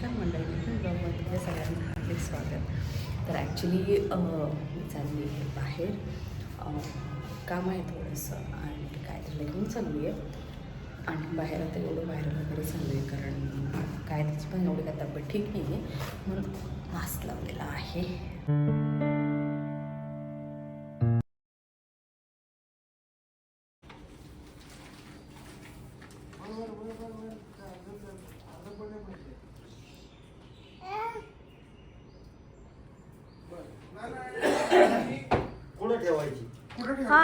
नमस्कार मंडळी नवीन ब्लॉगमध्ये तुमच्या सगळ्यांचं हार्दिक स्वागत तर ॲक्च्युली मी चालली आहे बाहेर काम आहे थोडंसं आणि काय तर लेखून चालली आहे आणि बाहेर आता एवढं बाहेर वगैरे चालू आहे कारण काय त्याची पण एवढी काय तब्येत ठीक नाही आहे म्हणून मास्क लावलेला आहे Gracias.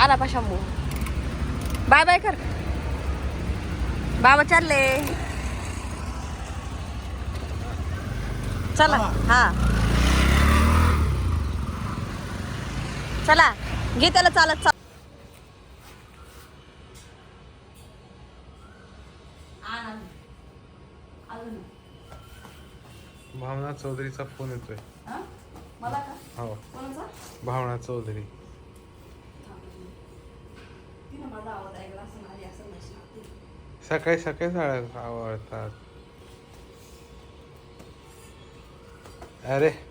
आला पा शंभू बाय बाय कर. बाबा चालले. चला. हा. चला. घे त्याला चालत चाल. भावना चौधरीचा फोन येतोय. मला का? हो. कोणाचा? भावना चौधरी. सकाळी सकाळी साड्या आवडतात. अरे.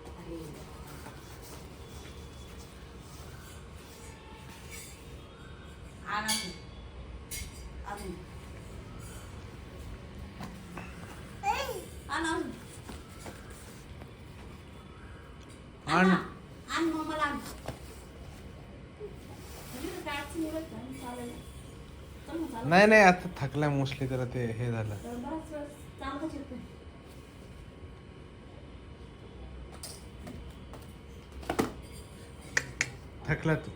नाही नाही आता थकलाय मोस्टली तर ते हे झालं. थकला तू.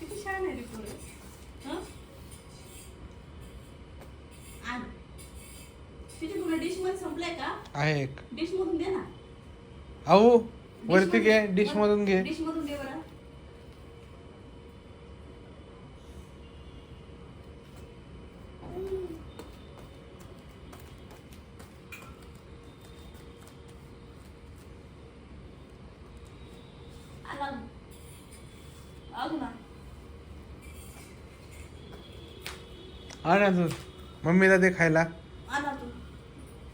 किती छान आहे रे पोरं. हं? आण. तिचे पूर्ण डिश मध्ये संपलंय का? आहे एक. डिश मधून दे ना. अहो वरती घे डिश मधून घे. डिश मधून दे बरं. आला. अजून आण. अजून. मम्मीला दे खायला.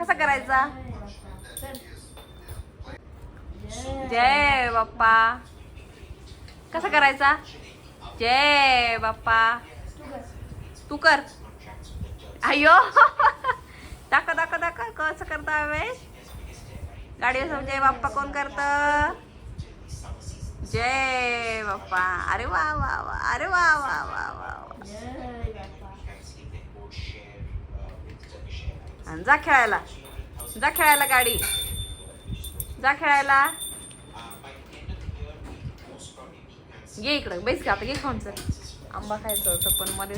कसा करायचा? जय बाप्पा. कसा करायचा? जय बाप्पा. तू कर. अयो दाखव दाखव दाखव. कसं करता वेळेस गाडी असं जय बाप्पा कोण करत? जय बाप्पा. अरे वा वा वा. अरे वा वा वा वा. आणि जा खेळायला. जा खेळायला गाडी. जा खेळायला. ये इकडं बैस का आता घे खाऊन चल. आंबा खायचं होतं पण मध्ये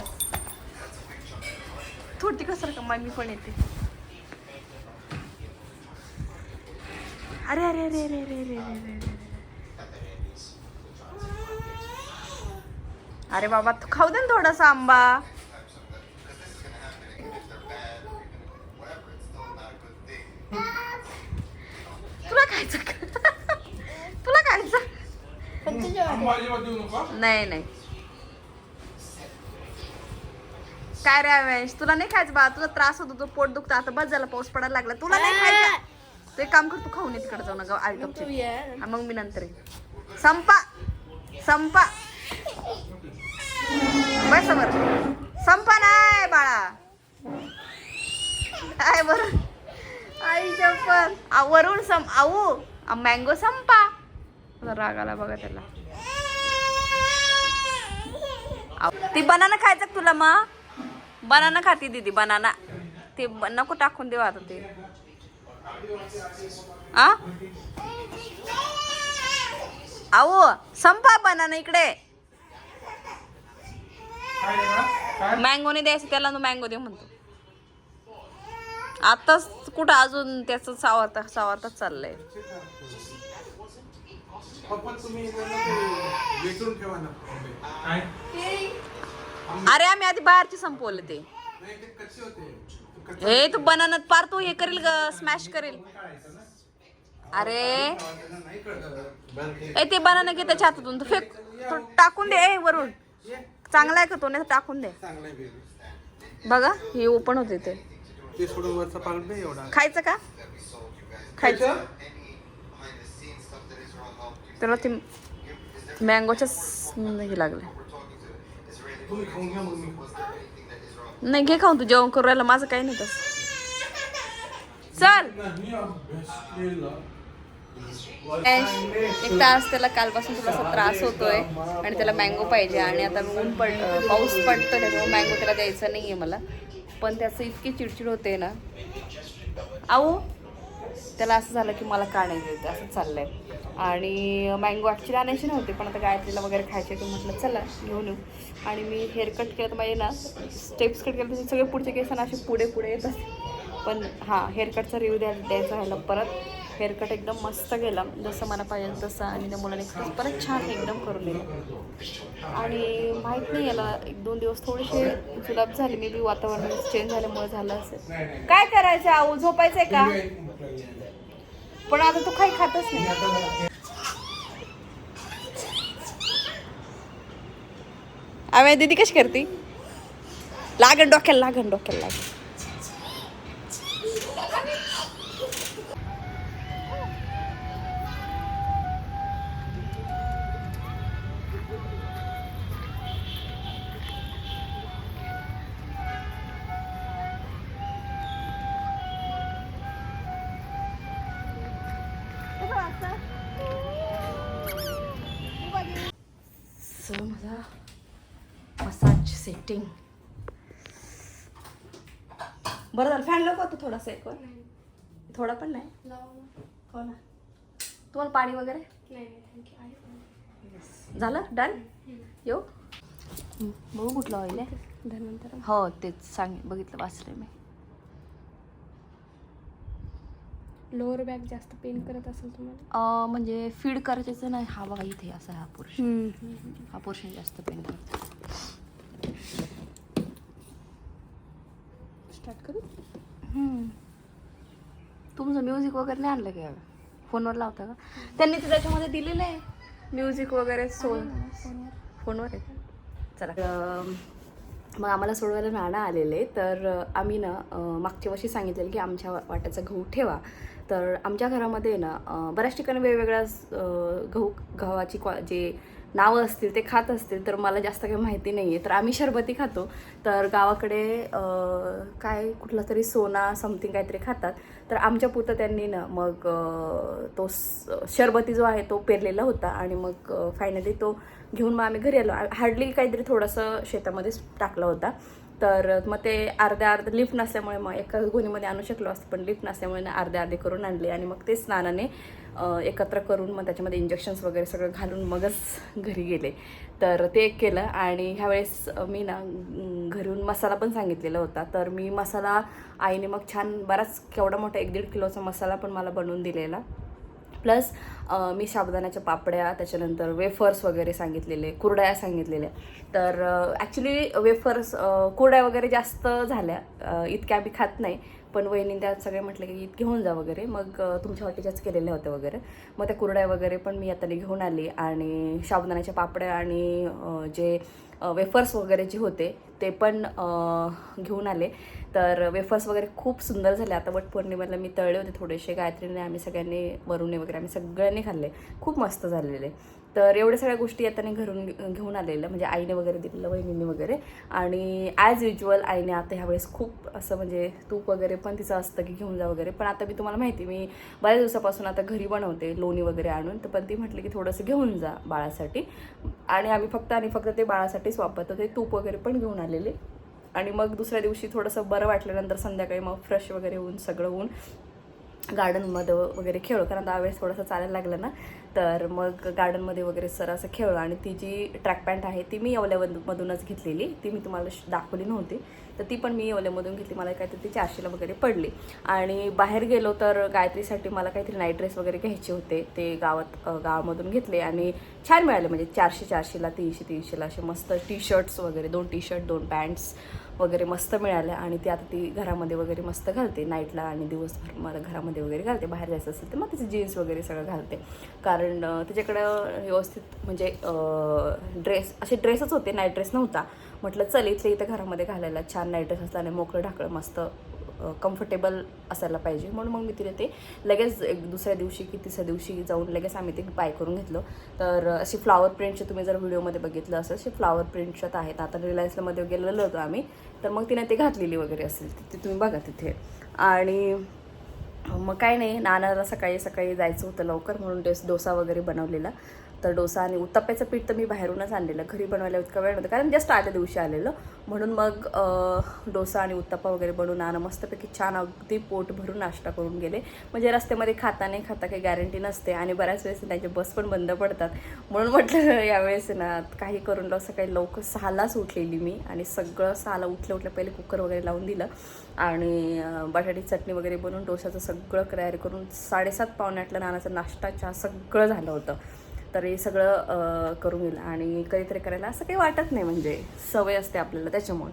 थोडी कसर का मी पण येते. अरे अरे अरे अरे अरे अरे अरे अरे अरे. अरे बाबा तू खाऊ दे ना थोडासा आंबा. तुला खायचं का? तुला खायचं? नाही नाही. काय रे अवेश? तुला नाही खायचं बा. तुला त्रास होतो तो पोट दुखतं. आता बस झाला पाऊस पडायला लागला. तुला नाही खायचं. ते काम कर तू खाऊन ये तिकडे जाऊ नका आई. मग मी नंतर येईन. संपा. संपा. बस बर. संपा नाही बाळा. काय बर? आई चप्पल वरून सम आऊ मँगो संपा. राग आला बघा त्याला. ती बनाना खायचं तुला मग? बनाना खाती दीदी बनाना ते नको टाकून देऊ आता ते. आ? आऊ संपा बनाना इकडे. मँगो नाही द्यायचं त्याला मँगो दे म्हणतो. आताच कुठं अजून त्याचं सावरता सावरताच चाललंय. अरे आम्ही आधी बाहेरची संपवले ते. हे तू बनानात पार तू हे करेल ग स्मॅश करेल. अरे. ए ते बनाना घे त्याच्या हातातून. तू फेक तू टाकून दे ए, वरून. चांगला आहे का तो? नाही टाकून दे. चांगलं आहे बेबी. बघा हे ओपन होते ते. ते सोडून वरचा पालक नाही एवढा. खायचं का? खायचं. त्याला ते मँगोच्या हे लागले तुम्ही खाऊन घ्या मग मी. नाही घे खाऊन तू जेवण करू राहिला माझं काही नाही तसं. चल! एक तास त्याला कालपासून थोडासा त्रास होतोय आणि त्याला मँगो पाहिजे आणि आता ऊन पड पाऊस पडतो त्याच्यामुळे मँगो त्याला द्यायचा नाही आहे मला. पण त्याचं इतकी चिडचिड होते ना. आहो त्याला असं झालं की मला का नाही द्यायचं असं चाललंय. आणि मँगो ॲक्च्युली आणायची नव्हती पण आता गायत्रीला वगैरे खायचे तर म्हटलं चला घेऊन येऊ. आणि मी हेअर कट केलं तर माझे ना स्टेप्स कट केलं तर सगळे पुढचे केस ना असे पुढे पुढे येतात. पण हां हेअरकटचा रिव्ह्यू द्या द्यायचा राहिला परत. हेअरकट एकदम मस्त गेला. जसं मला पाहिजे तसं आणि त्या मुलाने खरंच परत छान एकदम करून दिलं. आणि माहीत नाही याला एक दोन दिवस थोडेसे जुलाब झाले मे बी वातावरण चेंज झाल्यामुळे झालं असेल. काय करायचं आऊ? झोपायचंय का? पण आता तू काही खातच नाही. आम्ही दीदी कशी करते? लागण डोक्याला लागण डोक्याला लागण सो माझा मसाज सेटिंग बरं झालं फॅन लावू का तू थोडासा एक वर? थोडा पण नाही? हो ना. तुम्हाला पाणी वगैरे? झालं? डन येऊ? बघू कुठलं ऑइल आहे. हो तेच सांग बघितलं वाचलं मी. लोअर बॅक जास्त पेन करत असेल तुम्हाला? अं, म्हणजे फीड करायचं नाही. हा बघा इथे असा हा पोर्शन हा पोर्शन जास्त पेन करतो स्टार्ट करू? तुमचं म्युझिक वगैरे नाही आणलं का फोनवर लावता का? त्यांनी तर त्याच्यामध्ये दिलेलं आहे. म्युझिक वगैरे सो फोनवर आहे. का? चला. अं, मग आम्हाला सोडवायला नाणं आलेले तर अं, आम्ही ना अं, मागच्या वर्षी सांगितलेलं की आमच्या वा- वाट्याचा गहू ठेवा. तर आमच्या घरामध्ये ना बऱ्याच ठिकाणी वेगवेगळ्या गहू गव्हाची क्वा जे नावं असतील ते खात असतील तर मला जास्त काही माहिती नाही आहे तर आम्ही शरबती खातो. तर गावाकडे काय कुठला तरी सोना समथिंग काहीतरी खातात. तर आमच्या पुतं त्यांनी ना मग तो स- शरबती जो आहे तो पेरलेला होता आणि मग फायनली तो घेऊन मग आम्ही घरी आलो. हार्डली काहीतरी थोडंसं शेतामध्येच टाकला होता. तर मग ते अर्ध्या अर्ध लिफ्ट नसल्यामुळे मग एका गोणीमध्ये आणू शकलो असतं पण लिफ्ट नसल्यामुळे ना अर्धे अर्धे करून आणले आणि मग ते स्नानाने एकत्र करून मग त्याच्यामध्ये इंजेक्शन्स वगैरे सगळं घालून मगच घरी गेले. तर ते एक केलं आणि ह्यावेळेस मी ना घरून मसाला पण सांगितलेला होता. तर मी मसाला आईने मग छान बराच केवढा मोठा एक दीड किलोचा मसाला पण मला बनवून दिलेला. प्लस मी साबुदाण्याच्या पापड्या त्याच्यानंतर वेफर्स वगैरे सांगितलेले कुरड्या सांगितलेल्या. तर ॲक्च्युली वेफर्स कुरड्या वगैरे जास्त झाल्या इतक्या आम्ही खात नाही. पण वहिनी त्या सगळे म्हटले की घेऊन जा वगैरे. मग तुमच्या हॉटेलच्याच केलेल्या होत्या वगैरे. मग त्या कुरड्या वगैरे पण मी आता घेऊन आली आणि साबुदाण्याच्या पापड्या आणि जे वेफर्स वगैरे जे होते ते पण घेऊन आले. तर वेफर्स वगैरे खूप सुंदर झाले. आता वट पौर्णिमेला मी तळले होते थोडेसे. गायत्रीने आम्ही सगळ्यांनी वरुणे वगैरे आम्ही सगळ्यांनी खाल्ले. खूप मस्त झालेले. तर एवढ्या सगळ्या गोष्टी आता घरून घेऊन आलेलं म्हणजे आईने वगैरे दिलेलं वहिनीने वगैरे. आणि ॲज युजल आईने आता ह्यावेळेस खूप असं म्हणजे तूप वगैरे पण तिचं असतं की घेऊन जा वगैरे. पण आता मी तुम्हाला माहिती मी बऱ्याच दिवसापासून आता घरी बनवते लोणी वगैरे आणून. तर पण ती म्हटली की थोडंसं घेऊन जा बाळासाठी. आणि आम्ही फक्त आणि फक्त ते बाळासाठीच वापरतो. ते तूप वगैरे पण घेऊन आलेले. आणि मग दुसऱ्या दिवशी थोडंसं बरं वाटल्यानंतर संध्याकाळी मग फ्रेश वगैरे होऊन सगळं होऊन गार्डनमध्ये वगैरे खेळलो कारण त्यावेळेस थोडंसं चालायला लागलं ना तर मग गार्डनमध्ये वगैरे सर असं खेळलो आणि ती जी ट्रॅक पॅन्ट आहे ती मी एवल्यामधूनच घेतलेली. ती मी तुम्हाला दाखवली नव्हती. तर ती पण मी एवल्यामधून घेतली. मला काहीतरी ती चारशेला वगैरे पडली. आणि बाहेर गेलो तर गायत्रीसाठी मला काहीतरी नाईट ड्रेस वगैरे घ्यायचे होते. ते गावात गावामधून घेतले आणि छान मिळाले. म्हणजे चारशे चारशेला तीनशे तीनशेला असे मस्त टी शर्ट्स वगैरे दोन टी शर्ट दोन पॅन्ट्स वगैरे मस्त मिळाल्या आणि ती आता ती घरामध्ये वगैरे मस्त घालते. नाईटला आणि दिवसभर मला घरामध्ये वगैरे घालते. बाहेर जायचं असेल तर मग तिचे जीन्स वगैरे सगळं घालते. कारण तिच्याकडं व्यवस्थित म्हणजे ड्रेस असे ड्रेसच होते. नाईट ड्रेस नव्हता. म्हटलं चल इथले इथं घरामध्ये घालायला छान नाईट ड्रेस असला आणि मोकळं ढाकळं मस्त कम्फर्टेबल असायला पाहिजे. म्हणून मग मी तिला ते लगेच एक दुसऱ्या दिवशी की तिसऱ्या दिवशी जाऊन लगेच आम्ही ते बाय करून घेतलं. तर अशी फ्लावर प्रिंटचे तुम्ही जर व्हिडिओमध्ये बघितलं असेल असे फ्लावर प्रिंटच्यात आहेत. आता रिलायन्समध्ये गेलेलो होतो आम्ही. तर मग तिने ते घातलेली वगैरे असेल. ते तुम्ही बघा तिथे. आणि मग काय नाही. नानाला सकाळी सकाळी जायचं होतं लवकर म्हणून डोस डोसा वगैरे बनवलेला. तर डोसा आणि उत्तप्प्याचं पीठ तर मी बाहेरूनच आणलेलं घरी बनवायला इतका वेळ नव्हता कारण जस्ट आल्या दिवशी आलेलं. म्हणून मग डोसा आणि उत्तप्पा वगैरे बनवून आणं मस्तपैकी छान अगदी पोट भरून नाश्ता करून गेले. म्हणजे रस्त्यामध्ये खाता नाही खाता काही गॅरंटी नसते आणि बऱ्याच वेळेस त्यांचे बस पण बंद पडतात. म्हणून म्हटलं यावेळेस ना काही करून लाव सकाळी लवकर सहालाच उठलेली मी आणि सगळं सहाला उठल्या उठल्या पहिले कुकर वगैरे लावून दिलं आणि बटाटी चटणी वगैरे बनवून डोशाचं सगळं तयारी करून साडेसात पावणे आठला नानाचा नाश्ता चहा सगळं झालं होतं. तर हे सगळं करून गेलं आणि कधीतरी करायला असं काही वाटत नाही म्हणजे सवय असते आपल्याला त्याच्यामुळे.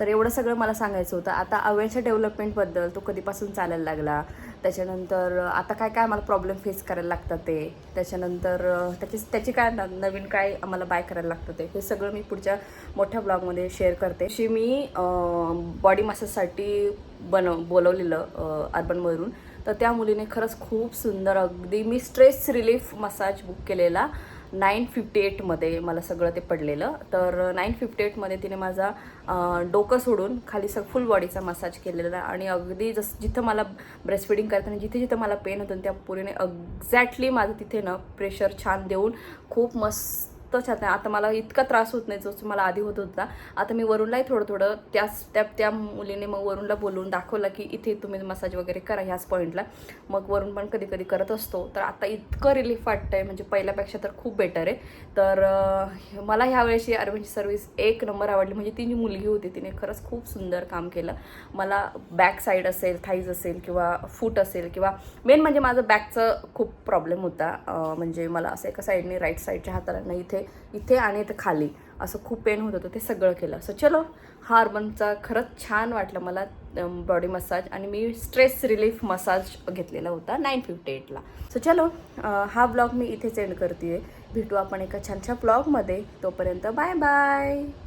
तर एवढं सगळं मला सांगायचं होतं. आता अवेअरच्या डेव्हलपमेंटबद्दल तो कधीपासून चालायला लागला. त्याच्यानंतर आता काय काय आम्हाला प्रॉब्लेम फेस करायला लागतात ते? त्याच्यानंतर त्याची त्याची काय न- नवीन काय आम्हाला बाय करायला लागतं ते? हे सगळं मी पुढच्या मोठ्या ब्लॉगमध्ये शेअर करते. अशी मी बॉडी मसाजसाठी बनव बोलवलेलं अर्बनवरून तर त्या मुलीने खरंच खूप सुंदर अगदी मी स्ट्रेस रिलीफ मसाज बुक केलेला नाईन फिफ्टी एटमध्ये मला सगळं ते पडलेलं. तर नाईन फिफ्टी एटमध्ये तिने माझा डोकं सोडून खाली सग फुल बॉडीचा मसाज केलेला आणि अगदी जसं जिथं मला ब्रेस्ट फिडिंग करताना जिथे जिथं मला पेन होतं त्या पुरीने एक्झॅक्टली माझं तिथे ना प्रेशर छान देऊन खूप मस्त छान आता मला इतका त्रास होत नाही जो मला आधी होत होता. आता मी वरूणलाही थोडं थोडं त्याच त्या त्या मुलीने मग वरूणला बोलवून दाखवलं की इथे तुम्ही मसाज वगैरे करा ह्याच पॉईंटला मग वरून पण कधी कधी करत असतो. तर आता इतकं रिलीफ वाटतं आहे म्हणजे पहिल्यापेक्षा तर खूप बेटर आहे. तर मला ह्या वेळेची अरविंदची सर्व्हिस एक नंबर आवडली. म्हणजे ती जी मुलगी होती तिने खरंच खूप सुंदर काम केलं. मला बॅक साईड असेल थाईज असेल किंवा फूट असेल किंवा मेन म्हणजे माझं बॅकचं खूप प्रॉब्लेम होता. म्हणजे मला असं एका साईडने राईट साईडच्या हाताला नाही इथे इथे आणि इथे खाली. असं खूप पेन होत होतं ते सगळं केलं. सो चलो हा अर्बनचा खरंच छान वाटलं मला बॉडी मसाज आणि मी स्ट्रेस रिलीफ मसाज घेतलेला होता नाईन फिफ्टी एटला सो चलो हा ब्लॉग मी इथेच एंड करते भेटू आपण एका छानशा ब्लॉगमध्ये तोपर्यंत बाय बाय